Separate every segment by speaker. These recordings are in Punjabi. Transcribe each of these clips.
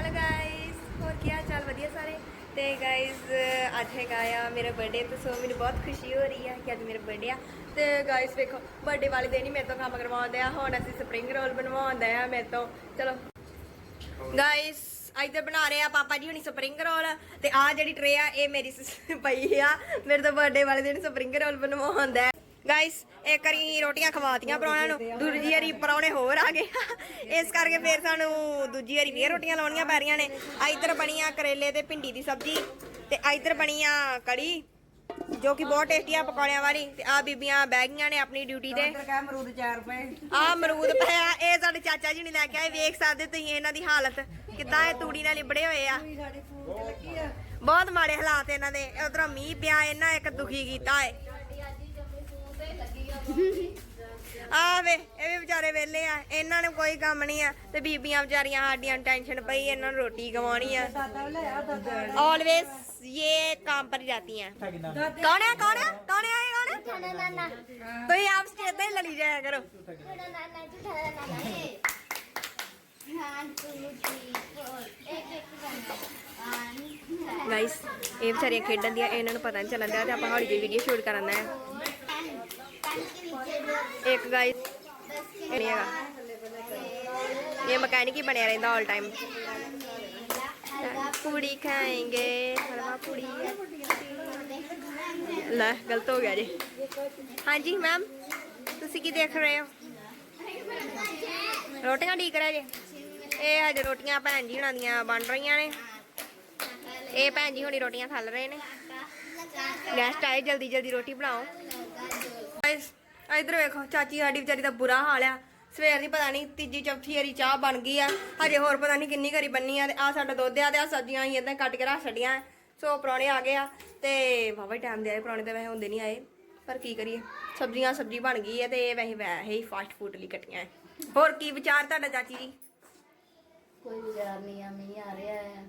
Speaker 1: ਹੈਲੋ ਗਾਇਸ ਹੋਰ ਕੀ ਹਾਲ ਚਾਲ? ਵਧੀਆ ਸਾਰੇ? ਤੇ ਗਾਇਸ ਅੱਜ ਹੈਗਾ ਆ ਮੇਰਾ ਬਰਥਡੇ ਤੇ ਸੋ ਮੈਨੂੰ ਬਹੁਤ ਖੁਸ਼ੀ ਹੋ ਰਹੀ ਹੈ ਕਿ ਅੱਜ ਮੇਰਾ ਬਰਥਡੇ ਆ। ਤੇ ਗਾਇਸ ਵੇਖੋ ਬਰਥਡੇ ਵਾਲੇ ਦਿਨ ਹੀ ਮੇਰੇ ਤੋਂ ਕੰਮ ਕਰਵਾਉਂਦੇ ਆ। ਹੁਣ ਅਸੀਂ ਸਪਰਿੰਗ ਰੋਲ ਬਣਵਾਉਂਦੇ ਆ ਮੇਰੇ ਤੋਂ। ਚਲੋ। ਗਾਇਸ ਤੇ ਬਣਾ ਰਹੇ ਆ ਪਾਪਾ ਜੀ ਹੁਣੀ ਸਪਰਿੰਗ ਰੋਲ ਤੇ ਆ ਜਿਹੜੀ ਟਰੇ ਆ, ਇਹ ਮੇਰੀ ਸ- ਪਈ ਆ। ਮੇਰੇ ਤੋਂ ਬਰਥਡੇ ਵਾਲੇ ਦਿਨ ਸਪਰਿੰਗ ਰੋਲ ਬਣਵਾਉਂਦਾ ਗਾਇਸ ਇੱਕ ਵਾਰੀ ਰੋਟੀਆਂ ਖਵਾਤੀਆਂ ਪਰੌਣਿਆਂ ਨੂੰ ਦੂਜੀ ਵਾਰੀ ਪਰੌਣੇ ਹੋਰ ਆ ਗਏ। ਇਸ ਕਰਕੇ ਫੇਰ ਸਾਨੂੰ ਦੂਜੀ ਵਾਰੀ ਫੇਰ ਰੋਟੀਆਂ ਲਾਉਣੀਆਂ ਪੈ ਰਹੀਆਂ ਨੇ। ਇੱਧਰ ਬਣੀਆਂ ਕਰੇਲੇ ਤੇ ਭਿੰਡੀ ਦੀ ਸਬਜ਼ੀ ਤੇ ਇੱਧਰ ਬਣੀ ਆ ਕੜੀ ਜੋ ਕਿ ਬਹੁਤ ਟੇਸਟੀ ਆ ਪਕੌੜਿਆਂ ਵਾਲੀ। ਤੇ ਆ ਬੀਬੀਆਂ ਬਹਿ ਗਈਆਂ ਨੇ ਆਪਣੀ ਡਿਊਟੀ ਤੇ।
Speaker 2: ਕਹਿ ਅਮਰੂਦ 4 ਰੁਪਏ।
Speaker 1: ਆ ਅਮਰੂਦ ਪਿਆ ਇਹ ਸਾਡੇ ਚਾਚਾ ਜੀ ਨੇ ਲੈ ਕੇ ਆਏ। ਵੇਖ ਸਕਦੇ ਤੁਸੀਂ ਇਹਨਾਂ ਦੀ ਹਾਲਤ ਕਿੱਦਾਂ ਇਹ ਤੂੜੀ ਨਾਲ ਲਿਬੜੇ ਹੋਏ ਆ। ਬਹੁਤ ਮਾੜੇ ਹਾਲਾਤ ਇਹਨਾਂ ਦੇ। ਉਧਰੋਂ ਮੀਂਹ ਪਿਆ ਇਹਨਾਂ ਇੱਕ ਦੁਖੀ ਕੀਤਾ ਏ। ਆ ਵੇ ਇਹ ਵੀ ਵਿਚਾਰੇ ਵਿਹਲੇ ਆ ਇਹਨਾਂ ਨੂੰ ਕੋਈ ਕੰਮ ਨਹੀਂ ਆ ਤੇ ਬੀਬੀਆਂ ਵਿਚਾਰੀਆਂ ਸਾਡੀਆਂ ਟੈਨਸ਼ਨ ਪਈ ਇਹਨਾਂ ਨੂੰ ਰੋਟੀ ਕਮਾਉਣੀ ਆ। ਆਲਵੇਸ ਇਹ ਕੰਮ ਪਰ ਜਾਂਦੀਆਂ
Speaker 3: ਕੌਣ ਹੈ ਕੌਣ ਕੌਣ ਹੈ ਇਹ ਕੌਣ ਹੈ ਆਪ ਸੇ ਇਦਾਂ ਲੜੀ ਜਾਇਆ ਕਰੋ।
Speaker 1: ਝੂਠਾ ਇਹ ਵਿਚਾਰੀਆਂ ਖੇਡਣ ਦੀਆਂ ਇਹਨਾਂ ਨੂੰ ਪਤਾ ਨਹੀਂ ਚੱਲਦਾ ਤੇ ਆਪਾਂ ਹੌਲੀ ਜਿਹੀ ਵੀਡੀਓ ਸ਼ੂਟ ਕਰਨ ਦਾ ਗਾਇਸ ਇਹ ਮਕੈਨਿਕ ਹੀ ਬਣਿਆ ਰਹਿੰਦਾ 올 ਟਾਈਮ ਪੂੜੀ ਖਾਏਂਗੇ ਹਲਵਾ ਪੂੜੀ ਲੈ ਗਲਤ ਹੋ ਗਿਆ ਜੀ ਹਾਂਜੀ ਮੈਮ ਤੁਸੀਂ ਕੀ ਦੇਖ ਰਹੇ ਹੋ ਰੋਟੀਆਂ ਠੀਕ ਰਹੇ ਜੇ ਇਹ ਹਜੇ ਰੋਟੀਆਂ ਭੈਣ ਜੀ ਹੁਣਾਂ ਦੀਆਂ ਬਣ ਰਹੀਆਂ ਨੇ ਇਹ ਭੈਣ ਜੀ ਹੁਣੀ ਰੋਟੀਆਂ ਥੱਲ ਰਹੇ ਨੇ ਗੈਸਟ ਆਏ ਜਲਦੀ ਜਲਦੀ ਰੋਟੀ ਬਣਾਓ ਇਧਰ ਵੇਖੋ, ਚਾਚੀ ਸਾਡੀ ਵਿਚਾਰੀ ਦਾ ਬੁਰਾ ਹਾਲ ਆ। ਸਵੇਰ ਦੀ ਪਤਾ ਨਹੀਂ ਤੀਜੀ, ਚੌਥੀ ਵਾਰੀ ਚਾਹ ਬਣ ਗਈ ਆ। ਹਜੇ ਹੋਰ ਪਤਾ ਨਹੀਂ ਕਿੰਨੀ ਘਰੀ ਬੰਨੀ ਆ ਤੇ ਆ ਸਾਡਾ ਦੁੱਧ ਆ ਤੇ ਆ ਸਬਜ਼ੀਆਂ ਹੀ ਇਦਾਂ ਕੱਟ ਕੇ ਰੱਖ ਛੱਡੀਆਂ। ਸੋ ਪ੍ਰਾਹੁਣੇ ਆ ਗਏ ਆ ਤੇ ਵਾਵਾ ਟਾਈਮ ਦੇ ਆਏ ਪ੍ਰਾਹੁਣੇ ਤੇ ਵੈਸੇ ਹੁੰਦੇ ਨਹੀਂ ਆਏ। ਪਰ ਕੀ ਕਰੀਏ? ਸਬਜ਼ੀਆਂ, ਸਬਜ਼ੀ ਬਣ ਗਈ ਹੈ ਤੇ ਇਹ ਵੈਸੇ ਵੈਸੇ ਹੀ ਫਾਸਟ ਫੂਡ ਲਈ ਕੱਟੀਆਂ। ਹੋਰ ਕੀ ਵਿਚਾਰ ਤੁਹਾਡਾ ਚਾਚੀ ਜੀ?
Speaker 4: ਕੋਈ ਵਿਚਾਰ ਨਹੀਂ ਆ, ਮੀਂਹ ਆ ਰਿਹਾ ਹੈ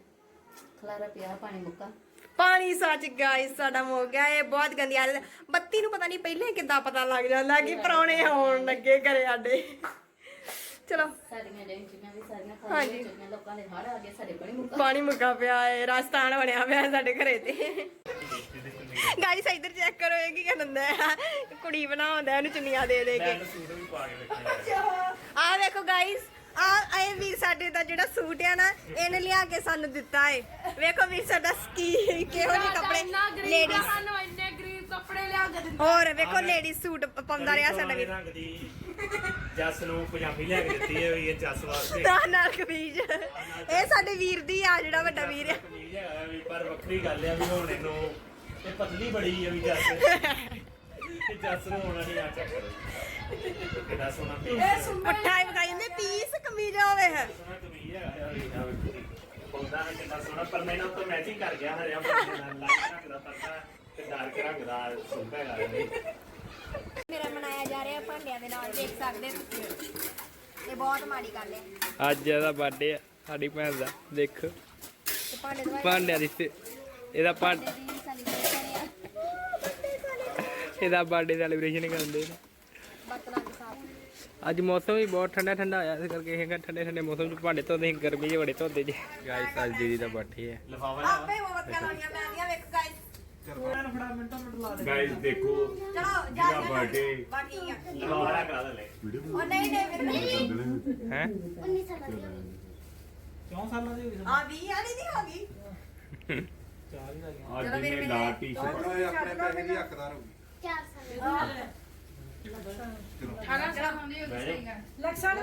Speaker 4: ਖਲਾਰਾ ਪਿਆ ਪਾਣੀ ਮੁੱਕਾ।
Speaker 1: ਪਾਣੀ ਸੱਚ ਗਾਇਸ ਸਾਡਾ ਮੁੱਕ ਗਿਆ ਇਹ ਬਹੁਤ ਗੰਦੀ ਆਦਤ। ਬੱਤੀ ਨੂੰ ਪਤਾ ਨਹੀਂ ਪਹਿਲੇ ਕਿੱਦਾਂ ਪਤਾ ਲੱਗ ਜਾਂਦਾ ਕਿ ਪ੍ਰਾਹੁਣੇ ਆਉਣ ਲੱਗੇ ਘਰੇ ਸਾਡੇ। ਚਲੋ।
Speaker 4: ਸਾਡੀਆਂ ਡੈਂਟੀਆਂ ਵੀ ਸਾਰੀਆਂ। ਖਾਲੀਆਂ ਚੁੱਕੀਆਂ ਲੋਕਾਂ ਦੇ ਹੜ ਆ ਗਏ ਸਾਡੇ ਪਾਣੀ ਮੁੱਕਾ।
Speaker 1: ਪਾਣੀ ਮੁੱਕਾ ਪਿਆ ਹੈ ਰਾਜਸਥਾਨ ਬਣਿਆ ਪਿਆ ਹੈ ਸਾਡੇ ਘਰੇ ਤੇ। ਗਾਇਸ ਇੱਧਰ ਚੈੱਕ ਕਰੋ ਇਹ ਕੀ ਕਰਦਾ ਹੈ ਕੁੜੀ ਬਣਾਉਂਦਾ ਇਹਨੂੰ ਚੁੰਨੀਆਂ ਦੇ ਦੇ ਕੇ। ਆ ਵੇਖੋ ਗਾਇਸ ਆ ਇਹ ਵੀ ਸਾਡੇ ਦਾ ਜਿਹੜਾ ਸੂਟ ਆ ਨਾ ਇਹਨੇ ਲਿਆ ਕੇ ਸਾਨੂੰ ਦਿੱਤਾ ਏ। ਵੇਖੋ ਵੀ ਸਾਡਾ ਸਕੀ ਕਿਹੋ ਜਿਹੇ ਕੱਪੜੇ ਲੇਡੀਜ਼
Speaker 5: ਸਾਨੂੰ ਇੰਨੇ ਗਰੀਬ ਕੱਪੜੇ ਲਿਆ ਕੇ ਦਿੰਦੇ
Speaker 1: ਹੋਰ ਵੇਖੋ ਲੇਡੀਜ਼ ਸੂਟ ਪਾਉਂਦਾ ਰਿਹਾ ਸਾਡਾ ਵੀ।
Speaker 6: ਰੰਗ ਦੀ ਜੱਸ ਨੂੰ ਪੰਜਾਬੀ ਲੈ ਕੇ ਦਿੱਤੀ ਹੈ ਵੀ ਇਹ ਜੱਸ ਵਾਸਤੇ।
Speaker 1: ਤਾਂ ਨਾਲ ਕਮੀਜ਼। ਇਹ ਸਾਡੇ ਵੀਰ ਦੀ ਆ ਜਿਹੜਾ ਵੱਡਾ ਵੀਰ ਆ।
Speaker 6: ਕਮੀਜ਼ ਹੈਗਾ ਵੀ ਪਰ ਵੱਖਰੀ ਗੱਲ ਆ ਵੀ ਹੁਣ ਇਹਨੂੰ ਇਹ ਪਤਲੀ ਬੜੀ ਹੈ ਵੀ ਜੱਸ। ਤੇ ਜੱਸ ਨੂੰ ਹੋਣਾ ਨਹੀਂ ਆ ਚੱਕਰ ਸੋਹਣਾ ਪੀਸ
Speaker 1: ਪੁੱਠਾ ਹੀ
Speaker 6: ਆ ਵੀ ਬੋਲਦਾ ਹੈ। ਕਿੰਨਾ ਸੋਹਣਾ ਪਰ ਮੈਨੂੰ ਤਾਂ ਮੈਚਿੰਗ ਕਰ ਗਿਆ ਹਰਿਆ ਬੰਦੇ ਨਾਲ ਲਾਈਟ ਰੰਗ ਦਾ ਪਰਦਾ ਤੇ ਡਾਰਕ ਰੰਗ ਦਾ ਸੂਟ ਹੈਗਾ ਇਹ
Speaker 1: ਮੇਰਾ ਮਨਾਇਆ ਜਾ ਰਿਹਾ ਭਾਂਡਿਆਂ ਦੇ ਨਾਲ ਦੇਖ ਸਕਦੇ ਹੋ ਤੁਸੀਂ। ਇਹ ਬਹੁਤ ਮਾੜੀ ਗੱਲ ਹੈ।
Speaker 7: ਅੱਜ ਇਹਦਾ ਬਰਥਡੇ ਆ ਸਾਡੀ ਭੈਣ ਦਾ ਦੇਖੋ।
Speaker 1: ਤੇ ਭਾਂਡੇ ਦਵਾਈ
Speaker 7: ਭਾਂਡਿਆਂ ਦੀ ਇਹਦਾ ਭਾਂਡ ਇਹਦਾ ਬਰਥਡੇ ਸੈਲੀਬ੍ਰੇਸ਼ਨ ਕਰਦੇ ਨੇ।
Speaker 1: ਬਰਤਨਾਂ ਦੇ ਸਾਥ।
Speaker 7: ਅੱਜ ਮੌਸਮ ਵੀ ਬਹੁਤ ਠੰਡਾ ਠੰਡਾ ਆਇਆ ਇਸ ਕਰਕੇ ਇਹ ਠੰਡੇ ਠੰਡੇ ਮੌਸਮ ਚ ਭਾਂਡੇ ਧੋਦੇ ਸੀ ਗਰਮੀ ਚ ਬੜੇ ਧੋਦੇ ਜੇ। ਗਾਇਸ ਅੱਜ ਦੀਦੀ ਦਾ ਬਾਠੀ ਹੈ।
Speaker 6: ਲਫਾਵਾ
Speaker 1: ਆਪੇ ਮਮਤ ਕਰਾਉਣੀਆਂ ਪੈਂਦੀਆਂ ਵੇਖ ਆ। ਨਹੀਂ
Speaker 7: ਦੀ
Speaker 3: ਕਿਉਂ ਸਾਲਾਂ ਦੀ
Speaker 1: ਆ 20
Speaker 6: ਮੇਰੇ ਲਾਲ ਟੀ-ਸ਼ਰਟ
Speaker 8: ਆਪਣੇ ਪੈਸੇ ਦੀ ਹੱਕਦਾਰ ਹੋ ਗਈ
Speaker 6: 4 ਸਾਲ। 18
Speaker 8: ਸਾਲ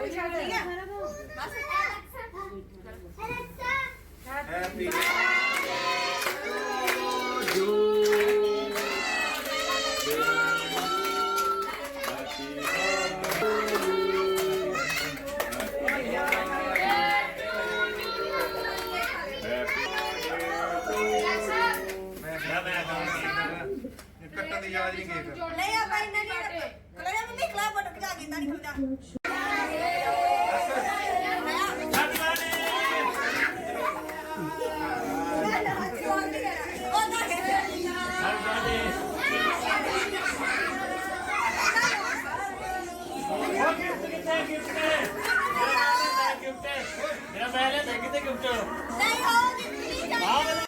Speaker 8: ਦੀ ਯਾਦ ਨਹੀਂ ਕੇਕ
Speaker 1: ਨਹੀਂ ਆ ਭਾਈ ਨਹੀਂ ਨਹੀਂ ਕਲੇ ਮੰਮੀ ਕਲਾ ਬਟ ਖਜਾ ਦਿੰਦਾ ਨਹੀਂ ਖੁਦਾ
Speaker 6: ਮੇਰਾ ਮੈਂ ਲੈ ਕਿਤੇ ਮਿੰਟ